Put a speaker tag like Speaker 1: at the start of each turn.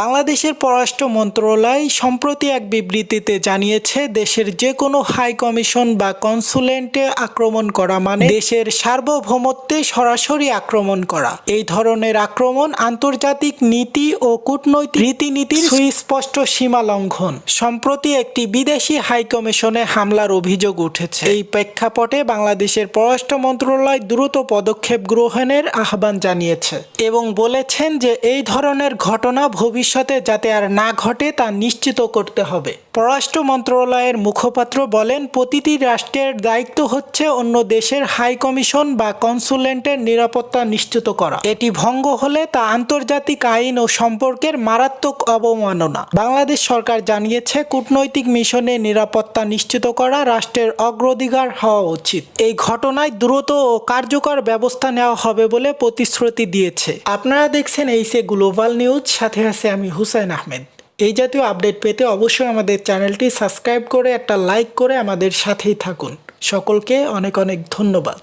Speaker 1: বাংলাদেশের পররাষ্ট্র মন্ত্রণালয় সম্প্রতি এক বিবৃতিতে জানিয়েছে, দেশের যে কোনো হাই কমিশন বা কনসুলেন্টে আক্রমণ করা মানে দেশের সার্বভৌমত্বে সরাসরি আক্রমণ করা। এই ধরনের আক্রমণ আন্তর্জাতিক নীতি ও কূটনৈতিক রীতিনীতির সুস্পষ্ট সীমা লঙ্ঘন। সম্প্রতি একটি বিদেশি হাই কমিশনে হামলার অভিযোগ উঠেছে। এই প্রেক্ষাপটে বাংলাদেশের পররাষ্ট্র মন্ত্রণালয় দ্রুত পদক্ষেপ গ্রহণের আহ্বান জানিয়েছে এবং বলেছেন যে, এই ধরনের ঘটনা ভবিষ্যতে যাতে আর না ঘটে তা নিশ্চিত করতে হবে। পররাষ্ট্র মন্ত্রণালয়ের মুখপাত্র বলেন, প্রতিটি রাষ্ট্রের দায়িত্ব হচ্ছে অন্য দেশের হাই কমিশন বা কনসুলেন্টের নিরাপত্তা নিশ্চিত করা। এটি ভঙ্গ হলে তা আন্তর্জাতিক আইন ও সম্পর্কের মারাত্মক অবমাননা। বাংলাদেশ সরকার জানিয়েছে, কূটনৈতিক মিশনে নিরাপত্তা নিশ্চিত করা রাষ্ট্রের অগ্রাধিকার হওয়া উচিত। এই ঘটনায় দ্রুত ও কার্যকর ব্যবস্থা নেওয়া হবে বলে প্রতিশ্রুতি দিয়েছে। আপনারা দেখছেন এই সে গ্লোবাল নিউজ, সাথে আছে আমি হুসাইন আহমেদ। এই জাতীয় আপডেট পেতে অবশ্যই আমাদের চ্যানেলটি সাবস্ক্রাইব করে একটা লাইক করে আমাদের সাথেই থাকুন। সকলকে অনেক অনেক ধন্যবাদ।